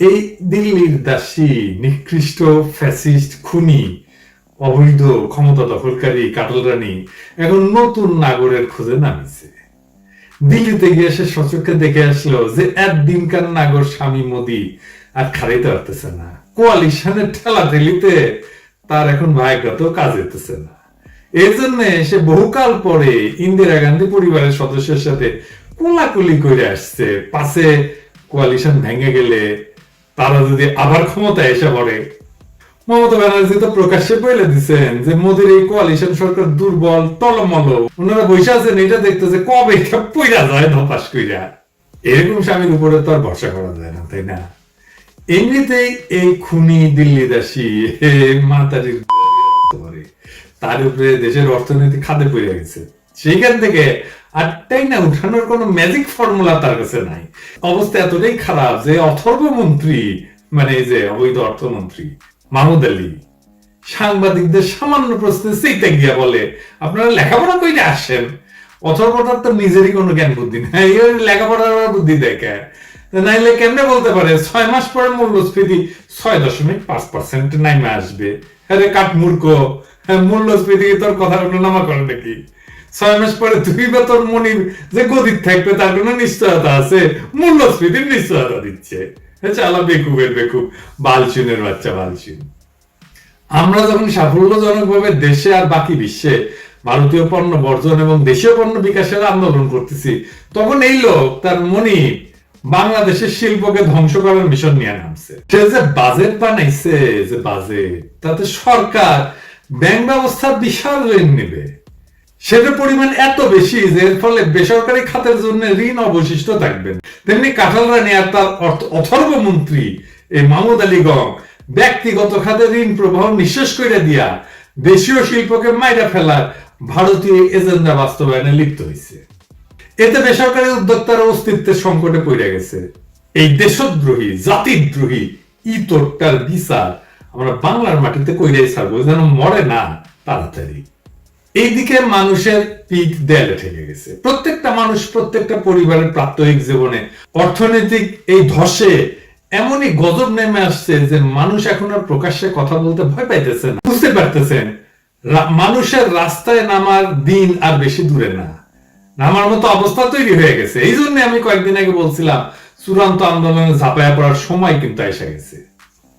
এই দিল্লির দাসী, নিকৃষ্ট ফ্যাসিস্ট খুনি, অবৈধ ক্ষমতা দখলকারী কাটল রানী এখন নতুন নাগরের খোঁজে নামিছে। দিল্লিতে গিয়ে সে সচক্ষে দেখে আসলো যে একদিনকার নাগর স্বামী মোদী আর খারাইতে পারতেছে না। কোয়ালিশনের ঠেলা ঠেলিতে তার এখন ভাগ্যত কাজ হইতেছে না। এর জন্য সে বহুকাল পরে ইন্দিরা গান্ধী পরিবারের সদস্যের সাথে কোলাকুলি করে আসছে। পাশে কোয়ালিশন ভেঙে গেলে তারা যদি আবার ক্ষমতায় এসে পড়ে, মমতা ব্যানার্জি তো প্রকাশ্যে বলে দিচ্ছেন যে মোদীর এই কোয়ালিশন সরকার দুর্বল, টলমল। ওনারা বসে আছেন, এটা দেখতেছে কবে এটা পইরা যায়, ধপাস কইরা। এরকম স্বামীর উপরে তো আর ভরসা করা যায় না, তাই না? এমনিতেই এই খুনি দিল্লিদাসী মাতারির করে তার উপরে দেশের অর্থনীতি খাদে পড়ে গেছে। সেইখান থেকে না উঠানোর কোনো ম্যাজিক ফর্মুলা তার কাছে নাই। অবস্থা এতটাই খারাপ যে অথর্ব মন্ত্রী মানে যে অবৈধ অর্থমন্ত্রী মাহমুদ আলী সাংবাদিকদের সামান্য প্রশ্নে সেইটা গিয়া বলে আপনারা লেখাপড়া কইতে আসেন। অথর্বটার তো নিজেরই কোনো জ্ঞান বুদ্ধি নাই। লেখাপড়ার বুদ্ধি দেখে। নাইলে কেমনে বলতে পারে ছয় মাস পরে মূল্যস্ফীতি ছয় দশমিক পাঁচ পার্সেন্ট নাইমে আসবে। আরে কাঠ মূর্খ হ্যাঁ, মূল্যস্ফীতি তোর কথা নামা করে নাকি? ছয় মাস পরে তুই বা তোর মনির যে গদির থাকবে, তার কোনো নিশ্চয়তা আছে? মূল্যস্ফীতির নিশ্চয়তা দিচ্ছে। বেকুবের বেকুব বাচ্চা আমরা যখন সাফল্যজনকভাবে দেশে আর বাকি বিশ্বে ভারতীয় পণ্য বর্জন এবং দেশীয় পণ্য বিকাশের আন্দোলন করতেছি, তখন এই লোক তার মনি বাংলাদেশের শিল্পকে ধ্বংস করার মিশন নিয়ে নামছে। সে যে বাজেট বানাইছে, যে বাজেট তাতে সরকার ব্যাংক ব্যবস্থা বিশাল ঋণ নেবে। সেটার পরিমাণ এত বেশি যে এর ফলে বেসরকারি খাতের জন্য ঋণ অবশিষ্ট থাকবেন তেমনি কাঁঠাল রানী আর তার অথর্ব মন্ত্রী এই মাহমুদ আলী গং ব্যক্তিগত খাতে ঋণ প্রবাহ নিঃশেষ করে দিয়া দেশীয় শিল্পকে মাইরা ফেলার ভারতীয় এজেন্ডা বাস্তবায়নে লিপ্ত হয়েছে এতে বেসরকারি উদ্যোক্তার অস্তিত্বের সংকটে পড়ে গেছে। এই দেশদ্রোহী, জাতিদ্রোহী ইতরটার বিচার আমরা বাংলার মাটিতে কইরাই ছাড়বো, যেন মরে না তাড়াতাড়ি। এইদিকে মানুষের পিঠ দেয়ালে ঠেকে গেছে। প্রত্যেকটা মানুষ প্রত্যেকটা পরিবারের প্রাত্যহিক জীবনে অর্থনৈতিক এই ধসে এমনই গজব নেমে আসছে যে মানুষ এখন আর প্রকাশ্যে কথা বলতে ভয় পাইতেছে না, বুঝতে পারতেছেন মানুষের রাস্তায় নামার দিন আর বেশি দূরে না। নামার মতো অবস্থা তৈরি হয়ে গেছে। এই জন্য আমি কয়েকদিন আগে বলছিলাম, চূড়ান্ত আন্দোলনে ঝাঁপায়া পড়ার সময় কিন্তু এসে গেছে।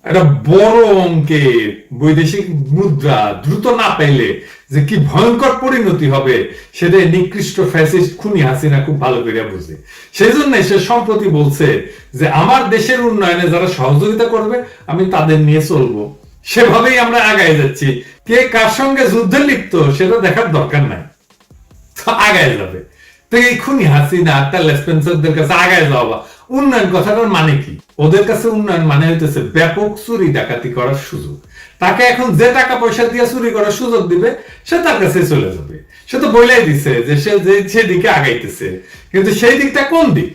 একটা বড় অঙ্কের বৈদেশিক মুদ্রা দ্রুত না পাইলে যে কি ভয়ঙ্কর পরিণতি হবে সেটা নিকৃষ্ট ফ্যাসিস্ট খুনি হাসিনা খুব ভালো করে বুঝে। সেই জন্য সে সম্প্রতি বলছে যে, আমার দেশের উন্নয়নে যারা সহযোগিতা করবে, আমি তাদের নিয়ে চলবো। সেভাবেই আমরা আগায় যাচ্ছি। কে কার সঙ্গে যুদ্ধে লিপ্ত, সেটা দেখার দরকার নাই। আগায় যাবে। তো এই খুনি হাসিনা, তার লেসপেন্সারদের কাছে আগায় যাওয়া উন্নয়ন কথাটার মানে কি? ওদের কাছে উন্নয়ন মানে হইতেছে ব্যাপক চুরি ডাকাতি করার সুযোগ। তাকে এখন যে টাকা পয়সা দিয়ে চুরি করার সুযোগ দিবে, সে তার কাছে চলে যাবে। সে তো বলেই দিছে যে সে যে সেদিকে আগাইতেছে। কিন্তু সেই দিকটা কোন দিক?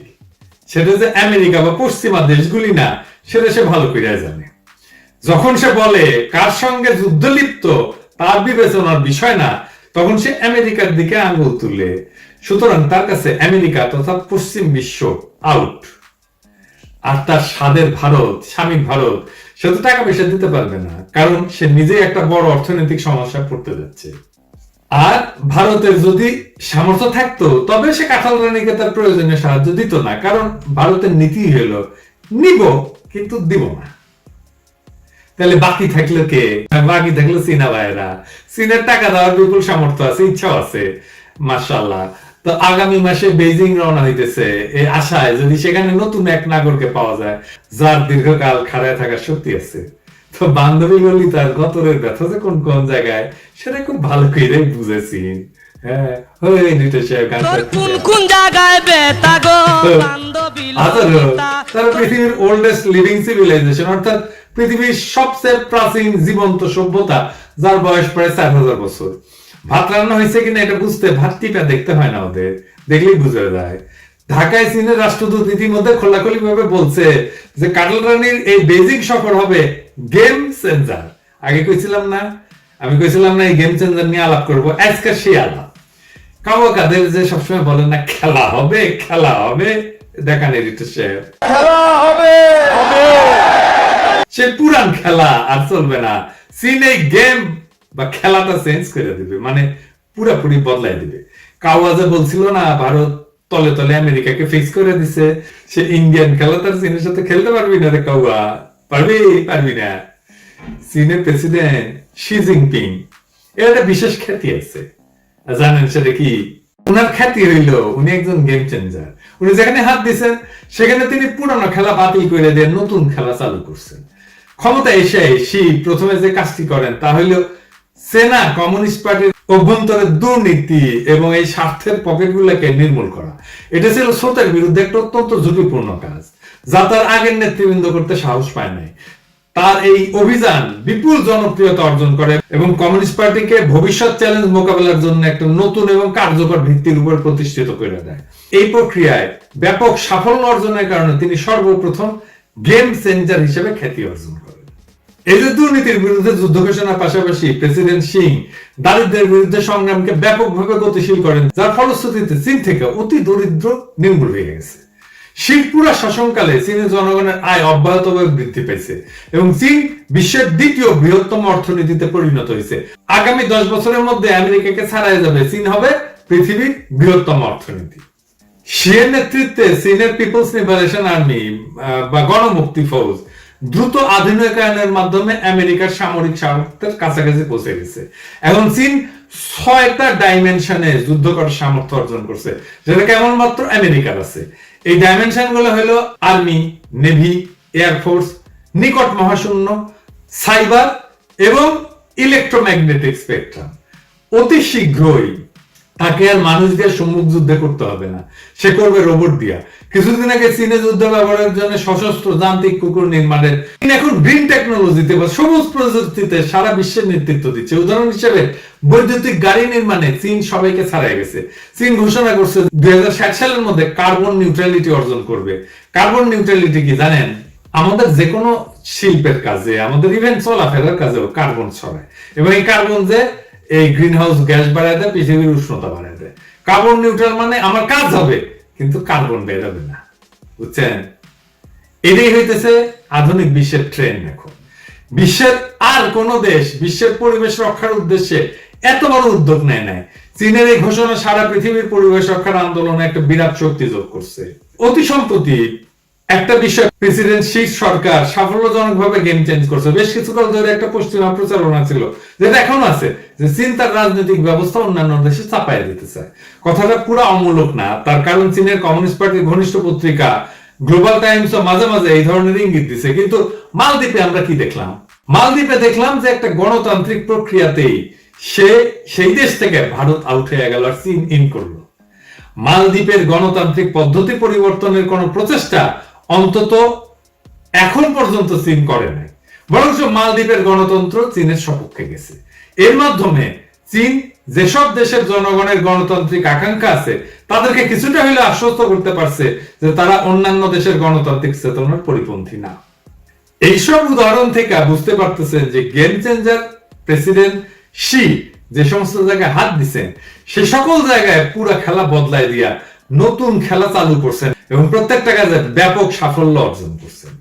সেটা যে আমেরিকা বা পশ্চিমা দেশগুলি না, সেটা সে ভালো করে জানে। যখন সে বলে কার সঙ্গে যুদ্ধ লিপ্ত, তার বিবেচনার বিষয় না, তখন সে আমেরিকার দিকে আঙুল তুলে। সুতরাং তার কাছে আমেরিকা তথা পশ্চিম বিশ্ব আউট আর তার স্বাদের ভারত, স্বামী ভারত সে তো টাকা পয়সা দিতে পারবে না, কারণ সে নিজেই একটা বড় অর্থনৈতিক সমস্যায় পড়তে যাচ্ছে। আর ভারতের যদি সামর্থ্য থাকতো, তবে সে কাঁঠাল রানীকে তার প্রয়োজনীয় সাহায্য দিত না, কারণ ভারতের নীতি হলো নিব কিন্তু দিব না। তাহলে বাকি থাকল কে? বাকি থাকল চীনা ভাইয়েরা। চীনের টাকা দেওয়ার বিপুল সামর্থ্য আছে, ইচ্ছাও আছে মার্শাল্লাহ তো আগামী মাসে বেজিং রওনা হইতেছে এই আশায় যদি সেখানে নতুন এক নাগরকে পাওয়া যায় যার দীর্ঘকাল খাড়ায় থাকার শক্তি আছে। তো বান্ধবী বলি তার গতরের ব্যথা যে কোন কোন জায়গায় সেটা খুব ভালো করে বুঝেছি। হ্যাঁ পৃথিবীর ওল্ডেস্ট লিভিং সিভিলাইজেশন অর্থাৎ পৃথিবীর সবচেয়ে প্রাচীন জীবন্ত সভ্যতা যার বয়স প্রায় চার হাজার বছর। ভাত রান্না হয়েছে কিনা এটা বুঝতে ভাত টিপা দেখতে হয় না ওদের দেখলেই বুঝে যায়। ঢাকায় চীনের রাষ্ট্রদূত ইতিমধ্যে খোলাখুলি ভাবে বলছে যে কাটল রানীর এই বেজিং সফর হবে গেম চেঞ্জার। আগে কইছিলাম না আমি কইছিলাম না এই গেম চেঞ্জার নিয়ে আলাপ করব আজকে সেই আলাপ। কাবো কাদের যে সবসময় বলেন না খেলা হবে খেলা হবে দেখান এডিটর সাহেব। খেলা হবে! হবে সে পুরান খেলা আর চলবে না। চীন এই গেম বা খেলাটা চেঞ্জ করে দিবে মানে পুরাপুরি বদলাই দিবে। কাওয়াজে বলছিল না, ভারত তলে তলে আমেরিকাকে ফিক্স করে দিছে। সে ইন্ডিয়ান খেলা তার চীনের সাথে খেলতে পারবি না রে কাউয়া পারবি? পারবি না। চীনের প্রেসিডেন্ট শি জিনপিং এর একটা বিশেষ খ্যাতি আছে। জানেন সেটা কি? ওনার খ্যাতি হইল উনি একজন গেম চেঞ্জার উনি যেখানে হাত দিছেন, সেখানে তিনি পুরানো খেলা বাতিল করে দিয়ে নতুন খেলা চালু করছেন। ক্ষমতা এসে শি প্রথমে যে কাজটি করেন, তা হইল সেনা, কমিউনিস্ট পার্টির অভ্যন্তরে দুর্নীতি এবং এই স্বার্থের পকেটগুলোকে নির্মূল করা। এটা ছিল স্রোতের বিরুদ্ধে একটা অত্যন্ত ঝুঁকিপূর্ণ কাজ। যা তার আগের নেতৃবৃন্দ করতে সাহস পায় নাই। তার এই অভিযান বিপুল জনপ্রিয়তা অর্জন করে এবং কমিউনিস্ট পার্টিকে ভবিষ্যৎ চ্যালেঞ্জ মোকাবেলার জন্য একটা নতুন এবং কার্যকর ভিত্তির উপর প্রতিষ্ঠিত করে দেয়। এই প্রক্রিয়ায় ব্যাপক সাফল্য অর্জনের কারণে তিনি সর্বপ্রথম গেম চেঞ্জার হিসেবে খ্যাতি অর্জন এই যে দুর্নীতির বিরুদ্ধে যুদ্ধ ঘোষণার পাশাপাশি প্রেসিডেন্ট সিং দারিদ্রের বিরুদ্ধে সংগ্রামকে ব্যাপকভাবে গতিশীল করেন, যার ফলশ্রুতিতে চীন থেকে অতি দরিদ্র নির্মূল হয়ে গেছে। শিবপুরা শাসনকালে চীনের জনগণের আয় অব্যাহতভাবে বৃদ্ধি পেয়েছে এবং চীন বিশ্বের দ্বিতীয় বৃহত্তম অর্থনীতিতে পরিণত হয়েছে। আগামী দশ বছরের মধ্যে আমেরিকাকে ছাড়াই যাবে চীন হবে পৃথিবীর বৃহত্তম অর্থনীতি। শিয়ের নেতৃত্বে চীনের পিপলস লিবারেশন আর্মি বা গণমুক্তি ফৌজ দ্রুত আধুনিকায়নের মাধ্যমে আমেরিকার সামরিক সামর্থ্যের কাছাকাছি পৌঁছে গেছে। এখন চীন ছয়টা ডাইমেনশনে যুদ্ধ করার সামর্থ্য অর্জন করছে, যেটা কেবলমাত্র আমেরিকার আছে। এই ডাইমেনশনগুলো হলো আর্মি, নেভি এয়ারফোর্স নিকট মহাশূন্য, সাইবার এবং ইলেকট্রোম্যাগনেটিক স্পেকট্রাম। অতি শীঘ্রই তাকে আর মানুষ দিয়ে সম্মুখ যুদ্ধে করতে হবে না। সে করবে রোবট দিয়া। কিছুদিন আগে চীনে যুদ্ধ ব্যবহারের জন্য সশস্ত্র যান্ত্রিক কুকুর নির্মাণের চীন এখন গ্রিন টেকনোলজিতে বা সবুজ প্রযুক্তিতে সারা বিশ্বের নেতৃত্ব দিচ্ছে। উদাহরণ হিসেবে, বৈদ্যুতিক গাড়ি নির্মাণে চীন সবাইকে ছাড়াই গেছে। চীন ঘোষণা করছে দুই হাজার ষাট সালের মধ্যে কার্বন নিউট্রালিটি অর্জন করবে। কার্বন নিউট্রালিটি কি জানেন? আমাদের যে কোনো শিল্পের কাজে, আমাদের ইভেন চলাফেরার কাজেও কার্বন ছড়ায়। এবং এই কার্বন যে এই গ্রিন হাউস গ্যাস বাড়ায় দেয়, পৃথিবীর উষ্ণতা বাড়ায় দেয়। কার্বন নিউট্রাল মানে আমার কাজ হবে, কিন্তু কার্বন বেরোবে না। বুঝছেন? এটাই হইতেছে আধুনিক বিশ্বের ট্রেন্ড এখন বিশ্বের আর কোন দেশ, বিশ্বের পরিবেশ রক্ষার উদ্দেশ্যে এত বড় উদ্যোগ নেয় নাই। চীনের এই ঘোষণা সারা পৃথিবীর পরিবেশ রক্ষার আন্দোলনে একটা বিরাট শক্তি যোগ করছে। অতি সম্প্রতি একটা বিষয় প্রেসিডেন্ট শীত সরকার সাফল্যজনকভাবে গেম চেঞ্জ করছে। বেশ কিছুকাল ধরে একটা পশ্চিমা প্রচারণা ছিল, যেটা এখন আছে, যে চীন তার রাজনৈতিক ব্যবস্থা অন্যান্য দেশে চাপাইয়া দিতে চায় কথাটা পুরো অমূলক না, তার কারণ চীনের কমিউনিস্ট পার্টির ঘনিষ্ঠ পত্রিকা গ্লোবাল টাইমস মাঝে মাঝে এই ধরনের ইঙ্গিত দিছে। কিন্তু মালদ্বীপে আমরা কি দেখলাম? মালদ্বীপে দেখলাম যে একটা গণতান্ত্রিক প্রক্রিয়াতেই সে, সেই দেশ থেকে ভারত আউট হয়ে গেল আর চীন ইন করল। মালদ্বীপের গণতান্ত্রিক পদ্ধতি পরিবর্তনের কোন প্রচেষ্টা অন্তত এখন পর্যন্ত চীন করে নাই। বরঞ্চ মালদ্বীপের গণতন্ত্র চীনের সপক্ষে গেছে। এর মাধ্যমে চীন যেসব দেশের জনগণের গণতান্ত্রিক আকাঙ্ক্ষা আছে, তাদেরকে কিছুটা হলে আশ্বস্ত করতে পারছে যে তারা অন্যান্য দেশের গণতান্ত্রিক চেতনার পরিপন্থী না। এইসব উদাহরণ থেকে বুঝতে পারতেছেন যে গেম চেঞ্জার প্রেসিডেন্ট শি যে সমস্ত জায়গায় হাত দিচ্ছেন সে সকল জায়গায় পুরা খেলা বদলায় দিয়া নতুন খেলা চালু করছেন এবং প্রত্যেকটা কাজে ব্যাপক সাফল্য অর্জন করছেন।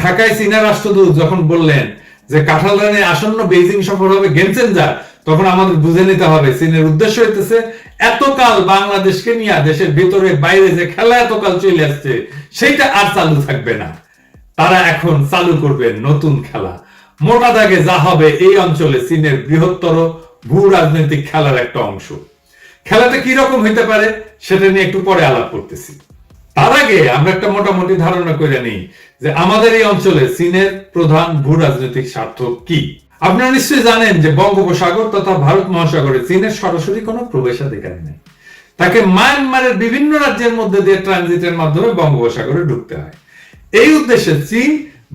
ঢাকায় চীনা রাষ্ট্রদূত যখন বললেন যে কাঁঠাল রানে আসন্ন বেইজিং সফর হবে গেম চেঞ্জার তখন আমাদের বুঝে নিতে হবে চীনের উদ্দেশ্য হইতেছে এতকাল বাংলাদেশকে নিয়ে দেশের ভিতরে বাইরে যে খেলা এতকাল চলে আসছে, সেইটা আর চালু থাকবে না। তারা এখন চালু করবে নতুন খেলা। মোটা দাগে যা হবে এই অঞ্চলে চীনের বৃহত্তর ভূ রাজনৈতিক খেলার একটা অংশ। খেলাটা কি রকম হইতে পারে, সেটা নিয়ে একটু পরে আলাপ করতেছি। তার আগে আমরা একটা মোটামুটি ধারণা করে নিই যে আমাদের এই অঞ্চলে চীনের প্রধান ভূ রাজনৈতিক স্বার্থ কি? আপনারা নিশ্চয়ই জানেন যে বঙ্গোপসাগর তথা ভারত মহাসাগরে চীনের সরাসরি কোনো প্রবেশাধিকার নেই। তাকে মায়ানমারের বিভিন্ন রাজ্যের মধ্যে দিয়ে ট্রানজিটের মাধ্যমে বঙ্গোপসাগরে ঢুকতে হয়। এই উদ্দেশ্যে চীন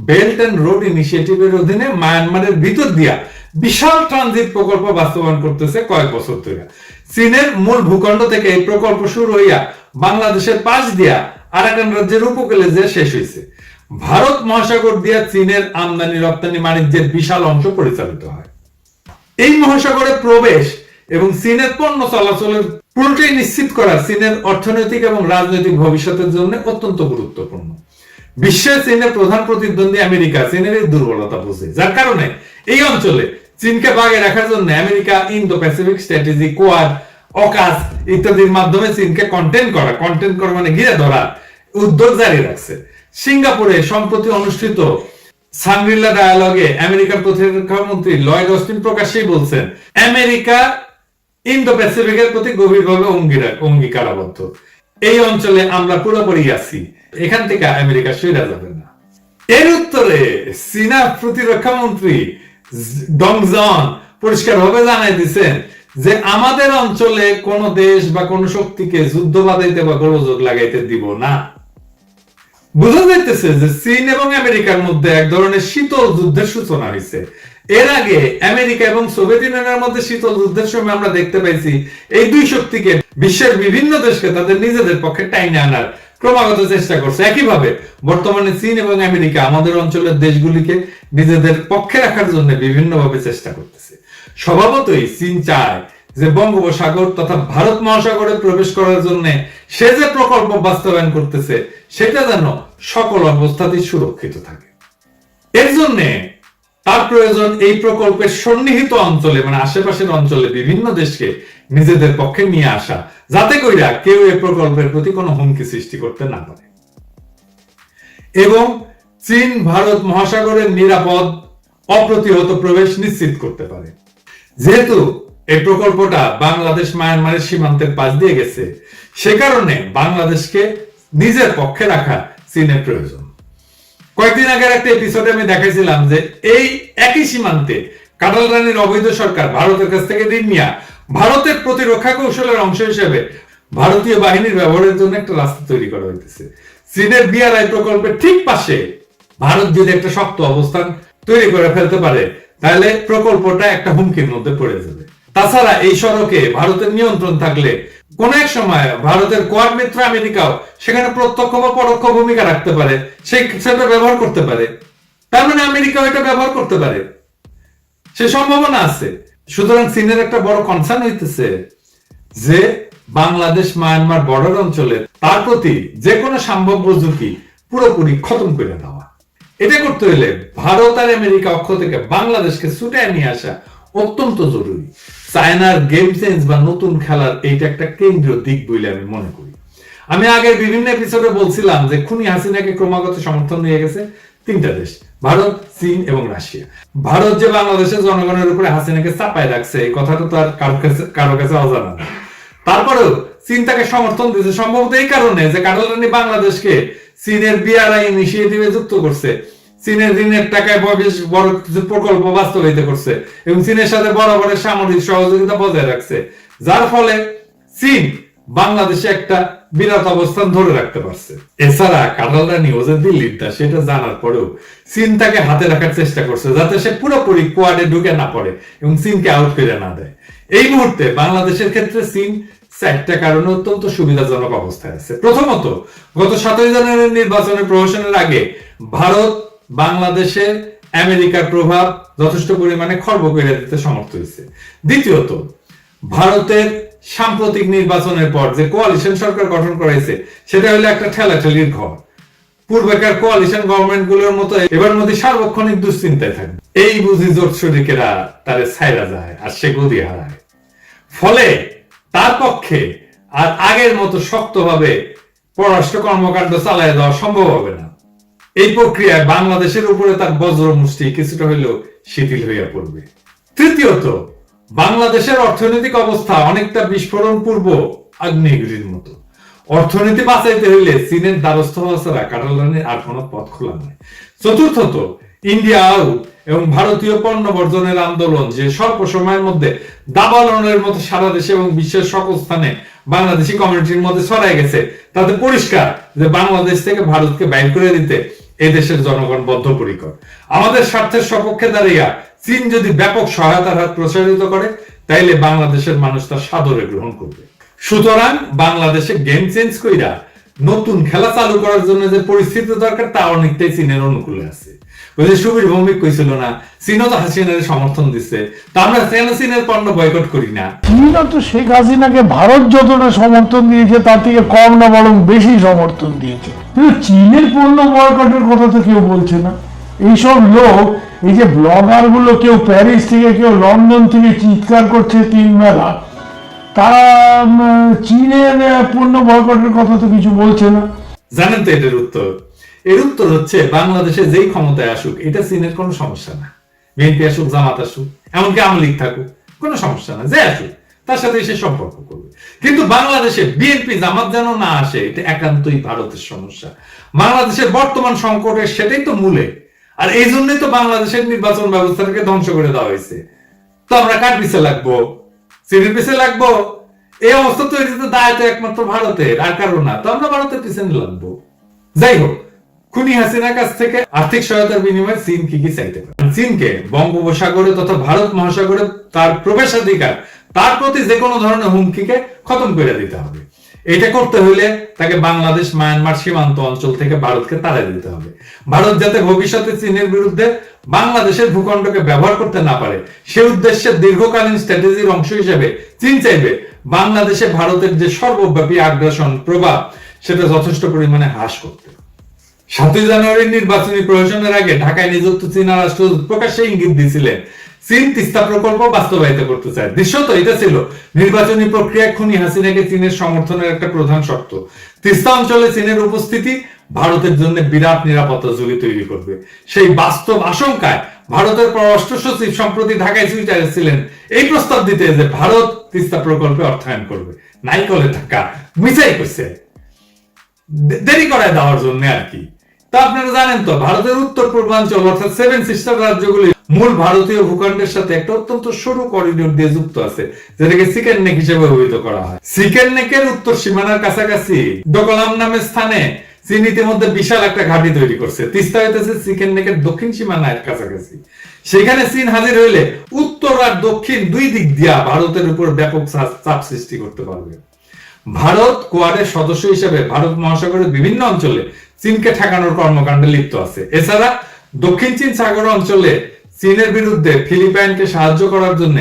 বেল্ট এন্ড রোড ইনিশিয়েটিভের অধীনে মায়ানমারের ভিতর দিয়া বিশাল ট্রানজিট প্রকল্প বাস্তবায়ন করতেছে কয়েক বছর ধরে। চীনের মূল ভূখণ্ড থেকে এই প্রকল্প শুরু হইয়া বাংলাদেশের পাশ দিয়া আরাকান রাজ্যের উপকূলে যে শেষ হয়েছে ভারত মহাসাগর দিয়া চীনের আমদানি, রপ্তানি, বাণিজ্যের বিশাল অংশ পরিচালিত হয়। এই মহাসাগরে প্রবেশ এবং চীনের পণ্য চলাচলের পুরোটাই নিশ্চিত করা চীনের অর্থনৈতিক এবং রাজনৈতিক ভবিষ্যতের জন্য অত্যন্ত গুরুত্বপূর্ণ। বিশ্বের চীনের প্রধান প্রতিদ্বন্দ্বী আমেরিকা, চীনের এই দুর্বলতা বুঝে। যার কারণে এই অঞ্চলে চীনকে বাগে রাখার জন্য America, Indo Pacific strategy Quad AUKUS ইত্যাদির মাধ্যমে চীনকে কন্টেন্ট করা। কন্টেন্ট করা মানে ঘিরে ধরা, উদ্যোগ জারি রাখছে। সিঙ্গাপুরে সম্প্রতি অনুষ্ঠিত সাংরিলা ডায়ালগে আমেরিকার প্রতিরক্ষা মন্ত্রী লয়েড অস্টিন প্রকাশ্যেই বলছেন, আমেরিকা ইন্দো প্যাসিফিকের প্রতি গভীরভাবে অঙ্গীরা- অঙ্গীকারাবদ্ধ। এই অঞ্চলে আমরা পুরোপুরি আছি। এখান থেকে আমেরিকা সইরা যাবে না। এর উত্তরে চীনা প্রতিরক্ষা মন্ত্রী ডংজন পরিষ্কারভাবে জানাই দিছেন যে আমাদের অঞ্চলে কোন দেশ বা কোন শক্তিকে যুদ্ধ বাধাইতে বা গোলযোগ লাগাইতে দিব না। বোঝা যাইতেছে যে চীন এবং আমেরিকার মধ্যে এক ধরনের শীতল যুদ্ধের সূচনা হয়েছে এর আগে আমেরিকা এবং সোভিয়েত ইউনিয়নের মধ্যে শীতল যুদ্ধের সময় আমরা দেখতে পাইছি, এই দুই শক্তিকে বিশ্বের বিভিন্ন দেশকে তাদের নিজেদের পক্ষে টাইনে আনার ক্রমাগত চেষ্টা করছে। একইভাবে বর্তমানে চীন এবং আমেরিকা আমাদের অঞ্চলের দেশগুলিকে নিজেদের পক্ষে রাখার জন্য বিভিন্নভাবে চেষ্টা করতেছে। স্বভাবতই চীন চায় যে বঙ্গোপসাগর তথা ভারত মহাসাগরে প্রবেশ করার জন্য সে যে প্রকল্প বাস্তবায়ন করতেছে, সেটা যেন সকল অবস্থাতেই সুরক্ষিত থাকে। এর জন্য তার প্রয়োজন এই প্রকল্পের সন্নিহিত অঞ্চলে মানে আশেপাশের অঞ্চলে বিভিন্ন দেশকে নিজেদের পক্ষে নিয়ে আসা যাতে কইরা কেউ এই প্রকল্পের প্রতি কোনো হুমকি সৃষ্টি করতে না পারে। এবং চীন, ভারত মহাসাগরের নিরাপদ, অপ্রতিহত প্রবেশ নিশ্চিত করতে পারে। যেহেতু এই প্রকল্পটা বাংলাদেশ, মায়ানমারের সীমান্তের পাশ দিয়ে গেছে, সে কারণে বাংলাদেশকে নিজের পক্ষে রাখা চীনের প্রয়োজন। কয়েকদিন আগের একটা এপিসোডে আমি দেখাইছিলাম যে এই একই সীমান্তে কাটাল রানীর অবৈধ সরকার ভারতের কাছ থেকে ঋণ নিয়া ভারতের প্রতিরক্ষা কৌশলের অংশ হিসেবে ভারতীয় বাহিনীর ব্যবহারের জন্য একটা রাস্তা তৈরি করা হইতেছে। চীনের বিআরআই প্রকল্পের ঠিক পাশে ভারত যদি একটা শক্ত অবস্থান তৈরি করে ফেলতে পারে, তাহলে প্রকল্পটা একটা হুমকির মধ্যে পড়ে যাবে। তাছাড়া এই সড়কে ভারতের নিয়ন্ত্রণ থাকলে কোন এক সময় ভারতের কোয়াড মিত্র আমেরিকাও সেখানে প্রত্যক্ষ বা পরোক্ষ ভূমিকা রাখতে পারে সেই সেটা ব্যবহার করতে পারে। তার মানে আমেরিকাও এটা ব্যবহার করতে পারে। সে সম্ভাবনা আছে। সুতরাং চীনের একটা বড় কনসার্ন হইতেছে যে বাংলাদেশ মায়ানমার বর্ডার অঞ্চলে তার প্রতি যে কোনো সম্ভাব্য ঝুঁকি পুরোপুরি খতম করে দেওয়া। এটা করতে হলে ভারত আর আমেরিকা অক্ষ থেকে বাংলাদেশকে ছুটে নিয়ে আসা অত্যন্ত জরুরি। চায়নার গেম চেঞ্জ বা নতুন খেলার এইটা একটা কেন্দ্রীয় দিক বলে আমি মনে করি। আমি আগের বিভিন্ন এপিসোডে বলছিলাম যে খুনি হাসিনাকে ক্রমাগত সমর্থন নিয়ে গেছে। তিনটা দেশ, ভারত, চীন এবং রাশিয়া। ভারত যে বাংলাদেশের জনগণের উপরে হাসিনাকে চাপায় রাখছে, এই কথাটা তো আর কারও কাছে অজানা না। তারপরেও চীন তাকে সমর্থন দিয়েছে, সম্ভবত এই কারণে যে কাটালানি বাংলাদেশকে চীনের বিআরআই ইনিশিয়েটিভে যুক্ত করছে। চীনের ঋণের টাকায় বেশ বড় কিছু প্রকল্প বাস্তবায়িত করছে এবং চীনের সাথে বরাবরের সামরিক সহযোগিতা বজায় রাখছে। যার ফলে চীন বাংলাদেশে একটা বিরাট অবস্থান ধরে রাখতে পারছে। এছাড়া কাটালরানি ও যে দিল্লির দাস সেটা জানার পরেও চীন তাকে হাতে রাখার চেষ্টা করছে, যাতে সে পুরোপুরি কোয়াডে ঢুকে না পড়ে এবং চীনকে আউট করে না দেয়। এই মুহূর্তে বাংলাদেশের ক্ষেত্রে চীন চারটা কারণে অত্যন্ত সুবিধাজনক অবস্থায় আছে। প্রথমত, গত সাতই জানুয়ারির নির্বাচনের প্রহসনের আগে ভারত, বাংলাদেশে আমেরিকার প্রভাব যথেষ্ট পরিমাণে খর্ব করে দিতে সমর্থ হয়েছে। দ্বিতীয়ত, ভারতের সাম্প্রতিক নির্বাচনের পর যে কোয়ালিশন সরকার গঠন করেছে সেটা হলো একটা ঠেলাঠেলির ঘর। পূর্বেকার কোয়ালিশন গভর্নমেন্টগুলোর মতো এবার মধ্যে সার্বক্ষণিক দুশ্চিন্তায় থাকবে এই বুঝি জোট শরিকেরা তারে ছাইরা যায় আর সে গদি হারায়। ফলে তার পক্ষে আর আগের মতো শক্তভাবে পররাষ্ট্র কর্মকাণ্ড চালায় দেওয়া সম্ভব হবে না। এই প্রক্রিয়ায় বাংলাদেশের উপরে তার বজ্র মুষ্টি কিছুটা হইলেও শিথিল হইয়া পড়বে। তৃতীয়ত বাংলাদেশের অর্থনৈতিক অবস্থা অনেকটা বিস্ফোরণ পূর্ব আগ্নেয়গিরির মতো। অর্থনীতি বাঁচাইতে হইলে চীনের দ্বারস্থ হওয়া ছাড়া কাটালানের আর কোনো পথ খোলা নয় চতুর্থত, ইন্ডিয়া আউট এবং ভারতীয় পণ্য বর্জনের আন্দোলন যে স্বল্প সময়ের মধ্যে দাবালনের মতো সারা দেশে এবং বিশ্বের সকল স্থানে বাংলাদেশি কমিউনিটির মধ্যে ছড়াই গেছে, তাতে পরিষ্কার যে বাংলাদেশ থেকে ভারতকে বাইর করে দিতে এই দেশের জনগণ বদ্ধপরিকর। আমাদের স্বার্থের সপক্ষে দাঁড়িয়ে চীন যদি ব্যাপক সহায়তার হাত প্রসারিত করে, তাইলে বাংলাদেশের মানুষ তা সাদরে গ্রহণ করবে। সুতরাং বাংলাদেশে গেম চেঞ্জ কইরা নতুন খেলা চালু করার জন্য যে পরিস্থিতি দরকার, তা অনেকটাই চীনের অনুকূলে আছে। ওই সুবীর ভৌমিক কইছিল না, চীনও তো হাসিনার সমর্থন দিচ্ছে, তা আমরা কেন চীনের পণ্য বয়কট করি না? চীনও তো শেখ হাসিনাকে ভারত যতটা সমর্থন দিয়েছে, তার থেকে কম না বরং বেশি সমর্থন দিয়েছে। কিন্তু চীনের পণ্য বয়কটের কথা তো কেউ বলছে না। এইসব লোক, এই যে ব্লগারগুলো কেউ প্যারিস থেকে, কেউ লন্ডন থেকে চিৎকার করছে তিন বেলা। তারা চীনের পণ্য বয়কটের কথা তো কিছু বলছে না। জানেন তো এটার উত্তর? এর উত্তর হচ্ছে বাংলাদেশে যেই ক্ষমতায় আসুক, এটা চীনের কোনো সমস্যা না। বিএনপি আসুক, জামাত আসুক, এমনকি আওয়ামী লীগ থাকুক, কোনো সমস্যা না, যে আসুক। তার সাথে সে সম্পর্ক করবে। কিন্তু বাংলাদেশে বিএনপি জামাত যেন না আসে, এটা একান্তই ভারতের সমস্যা। বাংলাদেশের বর্তমান সংকটের সেটাই তো মূলে। আর এই জন্যই তো বাংলাদেশের নির্বাচন ব্যবস্থাটাকে ধ্বংস করে দেওয়া হয়েছে। তো আমরা কার পিছে লাগবো? চীনের পিছে লাগবো? এই অবস্থা তৈরিতে দায় তো একমাত্র ভারতের, আর কারও না। তো আমরা ভারতের পিছনে লাগবো। যাই হোক, খুনি হাসিনার কাছ থেকে আর্থিক সহায়তার বিনিময়ে চীন কি কি চাইতে পারে? চীনকে বঙ্গোপসাগরে তথা ভারত মহাসাগরে তার প্রবেশাধিকার তার প্রতি যে কোনো ধরনের হুমকিকে খতম করে দিতে হবে। এটা করতে হলে তাকে বাংলাদেশ, মায়ানমার সীমান্ত অঞ্চল থেকে ভারতকে তাড়াই দিতে হবে। ভারত যাতে ভবিষ্যতে চীনের বিরুদ্ধে বাংলাদেশের ভূখণ্ডকে ব্যবহার করতে না পারে, সে উদ্দেশ্যে দীর্ঘকালীন স্ট্র্যাটেজির অংশ হিসেবে চীন চাইবে বাংলাদেশে ভারতের যে সর্বব্যাপী আগ্রাসন প্রভাব, সেটা যথেষ্ট পরিমাণে হ্রাস করতে। সাতই জানুয়ারির নির্বাচনী প্রয়োজনের আগে ঢাকায় নিযুক্ত চীনা রাষ্ট্রদূত প্রকাশ্যে ইঙ্গিত দিয়েছিলেন চীন তিস্তা প্রকল্প বাস্তবায়িত করতে চায়। দৃশ্যত এটা ছিল, নির্বাচনী প্রক্রিয়া খুনি হাসিনাকে চীনের সমর্থনের একটা প্রধান শর্ত। তিস্তা অঞ্চলে চীনের উপস্থিতি ভারতের জন্য বিরাট নিরাপত্তা ঝুঁকি তৈরি করবে। সেই বাস্তব আশঙ্কায় ভারতের পররাষ্ট্র সচিব সম্প্রতি ঢাকায় টুইটারে ছিলেন। এই প্রস্তাব দিতে যে ভারত তিস্তা প্রকল্পে অর্থায়ন করবে। নাই কলে টাকা মিসাই করছে দেরি করায় দেওয়ার জন্য আর কি। তা আপনারা জানেন তো, ভারতের উত্তর পূর্বাঞ্চল অর্থাৎ সেভেন সিস্টার রাজ্যগুলি মূল ভারতীয় ভূখণ্ডের সাথে একটা অত্যন্ত সরু করিডোর দিয়ে যুক্ত আছে, যেটাকে সিকেন নেক হিসেবে অভিহিত করা হয়। সিকেন নেকের উত্তর সীমানার কাছাকাছি ডোকলাম নামের স্থানে চীন ইতিমধ্যে বিশাল একটা ঘাঁটি তৈরি করছে। তিস্তা হইতেছে সিকেন নেকের দক্ষিণ সীমানার কাছাকাছি। সেখানে চীন হাজির হইলে উত্তর আর দক্ষিণ দুই দিক দিয়া ভারতের উপর ব্যাপক চাপ সৃষ্টি করতে পারবে। ভারত কোয়াডের সদস্য হিসেবে ভারত মহাসাগরের বিভিন্ন অঞ্চলে চীনকে ঠেকানোর কর্মকাণ্ডে লিপ্ত আছে। এছাড়া দক্ষিণ চীন সাগর অঞ্চলে চীনের বিরুদ্ধে ফিলিপাইনকে সাহায্য করার জন্য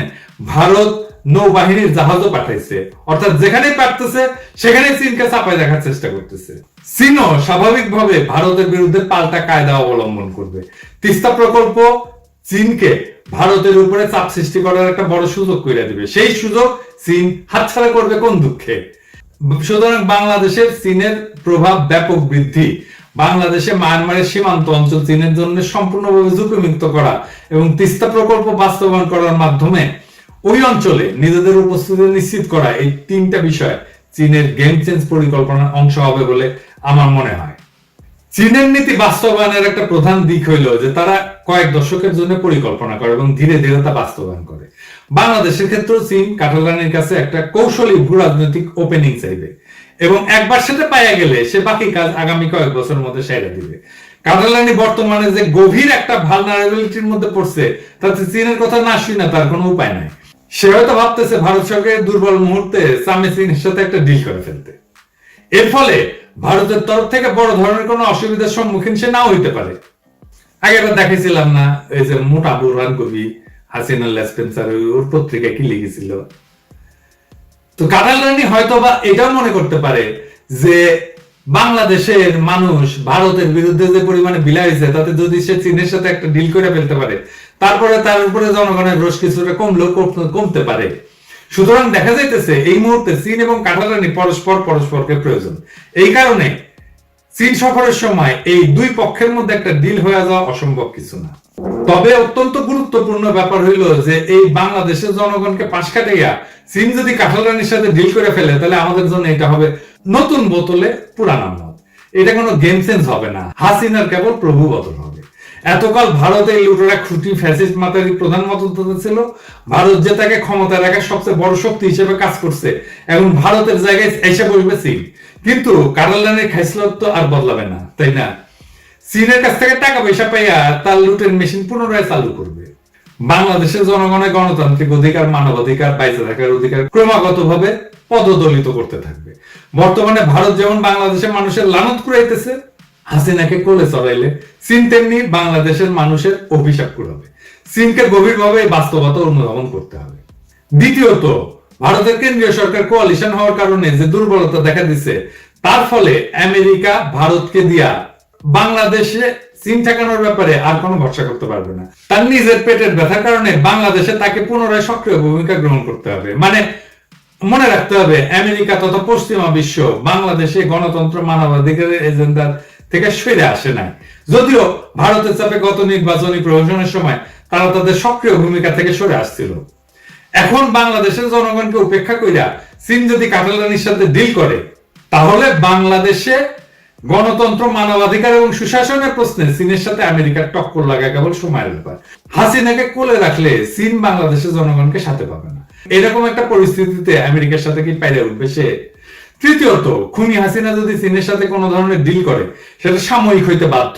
ভারত নৌবাহিনীর জাহাজও পাঠাইছে। অর্থাৎ যেখানে পারতেছে সেখানে চীনকে চাপায় দেখার চেষ্টা করতেছে। চীনও স্বাভাবিকভাবে ভারতের বিরুদ্ধে পাল্টা কায়দা অবলম্বন করবে। তিস্তা প্রকল্প চীনকে ভারতের উপরে চাপ সৃষ্টি করার একটা বড় সুযোগ করে দিবে। সেই সুযোগ চীন হাতছাড়া করবে কোন দুঃখে? সুতরাং বাংলাদেশের চীনের প্রভাব ব্যাপক বৃদ্ধি। বাংলাদেশে মায়ানমারের সীমান্ত অঞ্চল চীনের জন্য সম্পূর্ণভাবে ঝুঁকিমুক্ত করা এবং তিস্তা প্রকল্প বাস্তবায়ন করার মাধ্যমে ওই অঞ্চলে নিজেদের উপস্থিতি নিশ্চিত করা এই তিনটা বিষয় চীনের গেম চেঞ্জ পরিকল্পনার অংশ হবে বলে আমার মনে হয়। চীনের নীতি বাস্তবায়নের একটা প্রধান দিক হইল যে তারা কয়েক দশকের জন্য পরিকল্পনা করে এবং ধীরে ধীরে তা বাস্তবায়ন করে। বাংলাদেশের ক্ষেত্রেও চীন কাটালানির কাছে একটা কৌশলী ভূ রাজনৈতিক ওপেনিং চাইবে। এবং একবার সেটা পাইয়া গেলে সে বাকি কাজ আগামী কয়েক বছরের মধ্যে সেরে দিবে। কাটালানি বর্তমানে যে গভীর একটা ভালনারেবিলিটির মধ্যে পড়ছে, তাতে চীনের কথা না শুই না তার কোনো উপায় নাই। সে হয়তো ভাবতেছে ভারত সরকারের দুর্বল মুহূর্তে সামনে চীনের সাথে একটা ডিল করে ফেলতে। এর ফলে ভারতের তরফ থেকে বড় ধরনের কোনো অসুবিধার সম্মুখীন সে নাও হইতে পারে। আগেবার দেখেছিলাম না, এই যে মোটা বুরহান কবি হাসিনা লেসপেন্সার ওর পত্রিকা কি লিখেছিল? তো কাটাল রানী হয়তো বা এটাও মনে করতে পারে যে বাংলাদেশের মানুষ ভারতের বিরুদ্ধে যে পরিমাণে বিলাই হয়েছে, তাতে যদি সে চীনের সাথে একটা ডিল করে ফেলতে পারে, তারপরে তার উপরে জনগণের রোষ কিছুটা কমলেও কমতে পারে। সুতরাং দেখা যাইতেছে, এই মুহূর্তে চীন এবং কাটালানি পরস্পর পরস্পরকে প্রয়োজন। এই কারণে চীন সফরের সময় এই দুই পক্ষের মধ্যে একটা ডিল হয়ে যাওয়া অসম্ভব কিছু না। তবে অত্যন্ত গুরুত্বপূর্ণ ব্যাপার হইল যে এই বাংলাদেশের জনগণকে পাশ কাটাইয়া চীন যদি কাঁঠালরানির সাথে ডিল করে ফেলে, তাহলে আমাদের জন্য এটা হবে নতুন বোতলে পুরানা মদ এটা কোনো গেম চেঞ্জ হবে না। হাসিনার কেবল প্রভু বদল হবে। এতকাল ভারতে এই লুটেরা খুঁটি ফ্যাসিস্ট মাতারি প্রধান মতদাতা ছিল। ভারত যে তাকে ক্ষমতা রাখার সবচেয়ে বড় শক্তি হিসেবে কাজ করছে এখন ভারতের জায়গায় এসে বসবে চীন কিন্তু কারালানের খাইসলত তো আর বদলাবে না, তাই না? চীনের কাছ থেকে টাকা পয়সা পাইয়া তার লুটের মেশিন পুনরায় চালু করবে। বাংলাদেশের জনগণের গণতান্ত্রিক অধিকার, মানবাধিকার, বাইচে থাকার অধিকার ক্রমাগত ভাবে পদদলিত করতে থাকবে। বর্তমানে ভারত যেমন বাংলাদেশের মানুষের লানত কুড়াইতেছে, হাসিনাকে কোলে চড়াইলে চীন তেমনি বাংলাদেশের মানুষের অভিশাপ কুড়াবে। চীনকে গভীরভাবে এই বাস্তবতা অনুধাবন করতে হবে। দ্বিতীয়ত, ভারতের কেন্দ্রীয় সরকার কোয়ালিশন হওয়ার কারণে যে দুর্বলতা দেখা দিচ্ছে তার ফলে আমেরিকা ভারতকে দিয়া বাংলাদেশে চীন ঠেকানোর ব্যাপারে আর কোনো ভরসা করতে পারবে না। তার নিজের পেটের ব্যথার কারণে বাংলাদেশে তাকে পুনরায় সক্রিয় ভূমিকা গ্রহণ করতে হবে। মানে মনে রাখতে হবে, আমেরিকা তথা পশ্চিমা বিশ্ব বাংলাদেশে গণতন্ত্র মানবাধিকারের এজেন্ডার থেকে সরে আসে নাই। যদিও ভারতের চাপে গত নির্বাচনী প্রহসনের সময় তারা তাদের সক্রিয় ভূমিকা থেকে সরে আসছিল। এখন বাংলাদেশের জনগণকে উপেক্ষা করিয়া চীন যদি কাটালানির সাথে ডিল করে, তাহলে বাংলাদেশে গণতন্ত্র, মানবাধিকার এবং সুশাসনের প্রশ্নে চীনের সাথে আমেরিকার টক্কর লাগা কেবল সময়ের ব্যাপার। হাসিনাকে কোলে রাখলে চীন বাংলাদেশের জনগণকে সাথে পাবে না। এরকম একটা পরিস্থিতিতে আমেরিকার সাথে কি পাইরে উঠবে সে? তৃতীয়ত, খুনি হাসিনা যদি চীনের সাথে কোনো ধরনের ডিল করে, সেটা সাময়িক হইতে বাধ্য।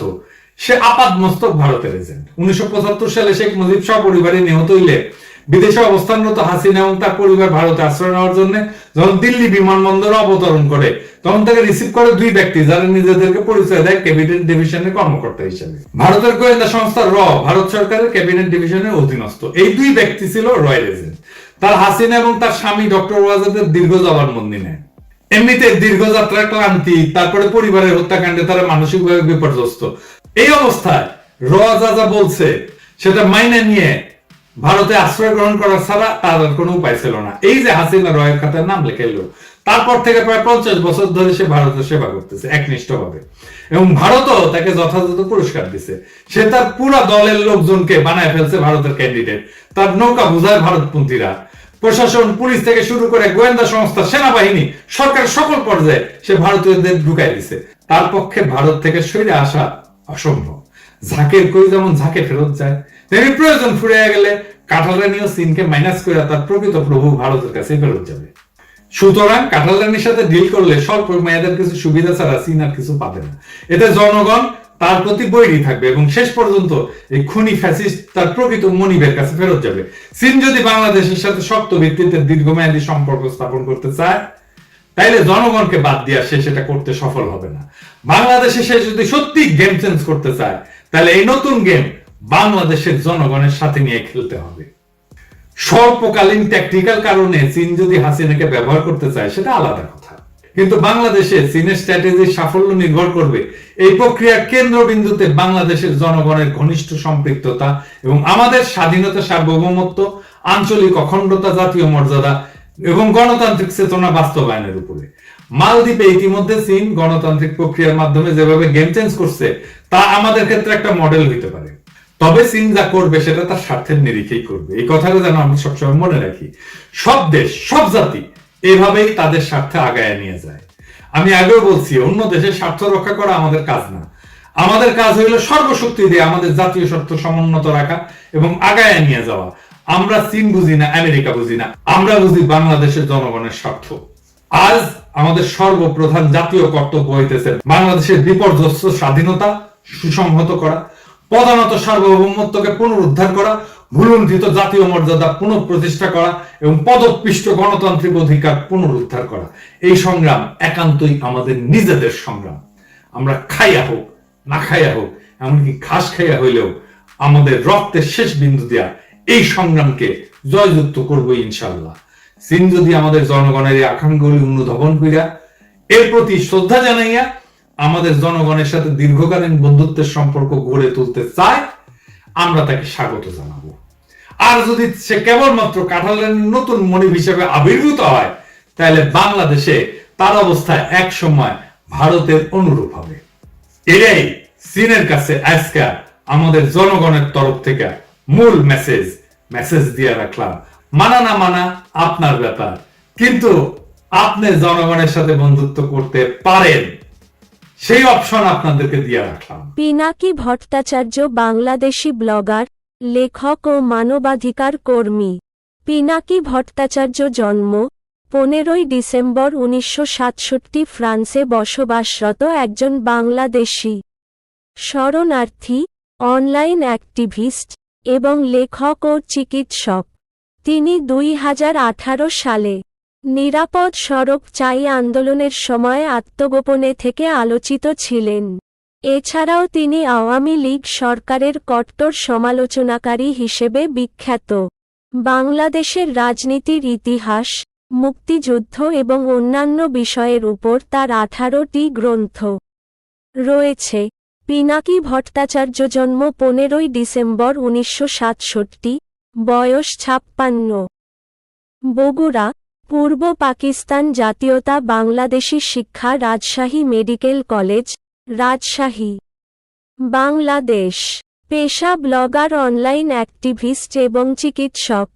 সে আপাত মস্তক ভারতের এজেন্ট উনিশশো সালে শেখ মুজিব সপরিবারে নিহত হইলে বিদেশে অবস্থানরত হাসিনা এবং তার পরিবার ভারতে আশ্রয় নেওয়ার জন্য যখন দিল্লি বিমানবন্দরে অবতরণ করে, তখন তাকে রিসিভ করে দুই ব্যক্তি যারা নিজেদেরকে পরিচয় দেয় ক্যাবিনেট ডিভিশনের কর্মকর্তা হিসেবে। ভারতের গোয়েন্দা সংস্থা র, ভারত সরকারের ক্যাবিনেট ডিভিশনের অধীনস্থ। এই দুই ব্যক্তি ছিল রয়্যাল এজেন্ট। তার হাসিনা এবং তার স্বামী ডক্টর ওয়াজেদের দীর্ঘ জবানবন্দি নেয়। এমনিতে দীর্ঘযাত্রার ক্লান্তি, তারপরে পরিবারের হত্যাকাণ্ডে তারা মানসিকভাবে বিপর্যস্ত। এই অবস্থায় রোয়াজা যা বলছে, সেটা মাইনে নিয়ে ভারতে আশ্রয় গ্রহণ করা ছাড়া তার কোনো উপায় ছিল না। এই যে হাসিনা রয়ের খাতার নাম লেখাইলো তারপর থেকে প্রায় পঞ্চাশ বছর ধরে সে ভারতের সেবা করতেছে, একনিষ্ঠভাবে। এবং ভারতও তাকে যথাযথ পুরস্কার দিছে। সে তার পুরা দলের লোকজনকে বানায় ফেলছে ভারতের ক্যান্ডিডেট তার নৌকা বোঝায় ভারতপন্থীরা। প্রশাসন, পুলিশ থেকে শুরু করে গোয়েন্দা সংস্থা, সেনাবাহিনী, সরকার সকল পর্যায়ে সে ভারতীয়দের ঢুকাই দিছে। তার পক্ষে ভারত থেকে সরে আসা অসম্ভব। ঝাঁকের কই যেমন ঝাঁকে ফেরত যায় তেমনি প্রয়োজন ফুরিয়ে গেলে কাঁঠালরানিও চীনকে মাইনাস করে তার প্রকৃত প্রভু ভারতের কাছে ফেরত যাবে। সুতরাং কাঁঠালরানির সাথে ডিল করলে স্বল্প মেয়াদের কিছু সুবিধা ছাড়া চীন আর কিছু পাবে না। এতে জনগণ তার প্রতি বৈরী থাকবে এবং শেষ পর্যন্ত এই খুনি ফ্যাসিস্ট তার প্রকৃত মনিবের কাছে ফেরত যাবে। চীন যদি বাংলাদেশের সাথে শক্ত ভিত্তিতে দীর্ঘমেয়াদী সম্পর্ক স্থাপন করতে চায়, তাইলে জনগণকে বাদ দিয়া সে সেটা করতে সফল হবে না। বাংলাদেশে সে যদি সত্যি গেম চেঞ্জ করতে চায় তাহলে এই নতুন গেম বাংলাদেশের জনগণের সাথে নিয়ে খেলতে হবে। স্বল্পকালীন ট্যাকটিক্যাল কারণে চীন যদি হাসিনাকে ব্যবহার করতে চায়, সেটা আলাদা কথা। কিন্তু বাংলাদেশে চীনের স্ট্র্যাটেজির সাফল্য নির্ভর করবে। এই প্রক্রিয়ার কেন্দ্রবিন্দুতে বাংলাদেশের জনগণের ঘনিষ্ঠ সম্পৃক্ততা এবং আমাদের স্বাধীনতা, সার্বভৌমত্ব, আঞ্চলিক অখণ্ডতা, জাতীয় মর্যাদা এবং গণতান্ত্রিক চেতনা বাস্তবায়নের উপরে। মালদ্বীপে ইতিমধ্যে চীন গণতান্ত্রিক প্রক্রিয়ার মাধ্যমে যেভাবে গেম চেঞ্জ করছে, তা আমাদের ক্ষেত্রে একটা মডেল হইতে পারে। তবে চীন যা করবে সেটা তার স্বার্থের নিরিখেই করবে। এই কথাটা যেন আমরা সবসময় মনে রাখি। সব দেশ, সব জাতি এভাবেই তাদের স্বার্থে আগায় নিয়ে যায়। আমি আগেও বলছি, অন্য দেশের স্বার্থ রক্ষা করা আমাদের কাজ না। আমাদের কাজ হইল সর্বশক্তি দিয়ে আমাদের জাতীয় স্বার্থ সমুন্নত রাখা এবং আগায় নিয়ে যাওয়া। আমরা চীন বুঝি না, আমেরিকা বুঝি না, আমরা বুঝি বাংলাদেশের জনগণের স্বার্থ। আজ আমাদের সর্বপ্রধান জাতীয় কর্তব্য হইতেছে বাংলাদেশের বিপর্যস্ত স্বাধীনতা সুসংহত করা প্রধানত সার্বভৌমত্বকে পুনরুদ্ধার করা, ভুলুণ্ঠিত জাতীয় মর্যাদা পুনঃপ্রতিষ্ঠা করা এবং পদপিষ্ট গণতান্ত্রিক অধিকার পুনরুদ্ধার করা। এই সংগ্রাম একান্তই আমাদের নিজেদের সংগ্রাম। আমরা খাইয়া হোক, না খাইয়া হোক, এমনকি ঘাস খাইয়া হইলেও আমাদের রক্তের শেষ বিন্দু দেয়া এই সংগ্রামকে জয়যুক্ত করব ইনশাল্লাহ চীন যদি আমাদের জনগণের এই আকাঙ্ক্ষাগুলি অনুধাবন করিয়া, এর প্রতি শ্রদ্ধা জানাইয়া আমাদের জনগণের সাথে দীর্ঘকালীন বন্ধুত্বের সম্পর্ক গড়ে তুলতে চায়, আমরা তাকে স্বাগত জানাব। আর যদি সে কেবলমাত্র কাঁঠালের নতুন মনিব হিসেবে আবির্ভূত হয়, তাহলে বাংলাদেশে তার অবস্থা এক সময় ভারতের অনুরূপ হবে। এটাই চীনের কাছে আজকে আমাদের জনগণের তরফ থেকে মূল মেসেজ মেসেজ দিয়ে রাখলাম। মানা না মানা আপনার ব্যাপার। কিন্তু আপনি জনগণের সাথে বন্ধুত্ব করতে পারেন। সেই অপশন আপনাদেরকে দিয়ে রাখলাম। পিনাকি ভট্টাচার্য, বাংলাদেশি ব্লগার, লেখক ও মানবাধিকার কর্মী। পিনাকি ভট্টাচার্য জন্ম পনেরোই ডিসেম্বর উনিশশো সাতষট্টি ফ্রান্সে বসবাসরত একজন বাংলাদেশি। শরণার্থী, অনলাইন অ্যাক্টিভিস্ট এবং লেখক ও চিকিৎসক। তিনি দুই হাজার আঠারো সালে নিরাপদ সড়ক চাই আন্দোলনের সময় আত্মগোপনে থেকে আলোচিত ছিলেন। এছাড়াও তিনি আওয়ামী লীগ সরকারের কট্টর সমালোচনাকারী হিসেবে বিখ্যাত। বাংলাদেশের রাজনীতির ইতিহাস, মুক্তিযুদ্ধ এবং অন্যান্য বিষয়ের উপর তার আঠারোটি গ্রন্থ রয়েছে। পিনাকি ভট্টাচার্য জন্ম পনেরোই ডিসেম্বর উনিশশো সাতষট্টি, বয়স ছাপ্পান্ন। বগুড়া পূর্ব পাকিস্তান জাতীয়তা বাংলাদেশি শিক্ষা রাজশাহী মেডিকেল কলেজ, রাজশাহী। বাংলাদেশ। পেশা ব্লগার অনলাইন অ্যাক্টিভিস্ট এবং চিকিৎসক।